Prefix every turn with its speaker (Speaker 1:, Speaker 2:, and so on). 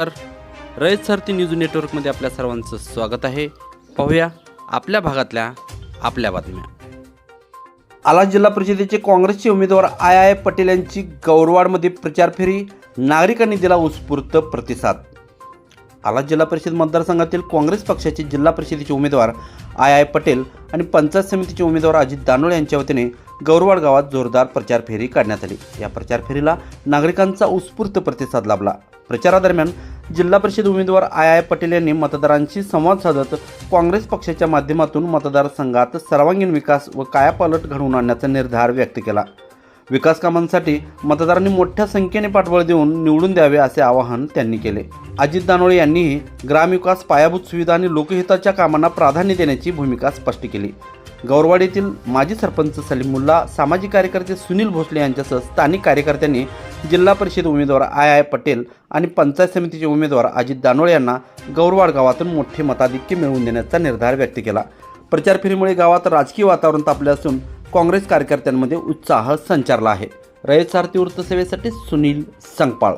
Speaker 1: तर रयत सारथी न्यूज नेटवर्कमध्ये आपल्या सर्वांचं स्वागत आहे. पाहूया आपल्या भागातल्या आपल्या बातम्या. आला जिल्हा परिषदेचे काँग्रेसचे उमेदवार आय आय पटेल यांची गौरवाडमध्ये प्रचार फेरी. नागरिकांनी दिला उत्स्फूर्त प्रतिसाद. आला जिल्हा परिषद मतदारसंघातील काँग्रेस पक्षाचे जिल्हा परिषदेचे उमेदवार आय आय पटेल आणि पंचायत समितीचे उमेदवार अजित दानोळे यांच्या वतीने गौरवाड गावात जोरदार प्रचार फेरी काढण्यात आली. या प्रचार फेरीला नागरिकांचा उत्स्फूर्त प्रतिसाद लाभला. प्रचारादरम्यान जिल्हा परिषद उमेदवार आय आय पटेल यांनी मतदारांशी संवाद साधत काँग्रेस पक्षाच्या माध्यमातून मतदारसंघात सर्वांगीण विकास व कायापालट घडवून आणण्याचा निर्धार व्यक्त केला. विकास कामांसाठी मतदारांनी मोठ्या संख्येने पाठबळ देऊन निवडून द्यावे असे आवाहन त्यांनी केले. अजित दानोळे यांनीही ग्रामविकास पायाभूत सुविधा आणि लोकहिताच्या कामांना प्राधान्य देण्याची भूमिका स्पष्ट केली. गौरवाड येथील माजी सरपंच सलीम मुल्ला सामाजिक कार्यकर्ते सुनील भोसले यांच्यासह स्थानिक कार्यकर्त्यांनी जिल्हा परिषद उमेदवार आय आय पटेल आणि पंचायत समितीचे उमेदवार अजित दानोळे यांना गौरवाड गावातून मोठे मताधिक्य मिळवून देण्याचा निर्धार व्यक्त केला. प्रचार फेरीमुळे गावात राजकीय वातावरण तापले असून काँग्रेस कार्यकर्त्यांमध्ये उत्साह संचारला आहे. रयत सारथी वृत्तसेवेसाठी सुनील संगपाळ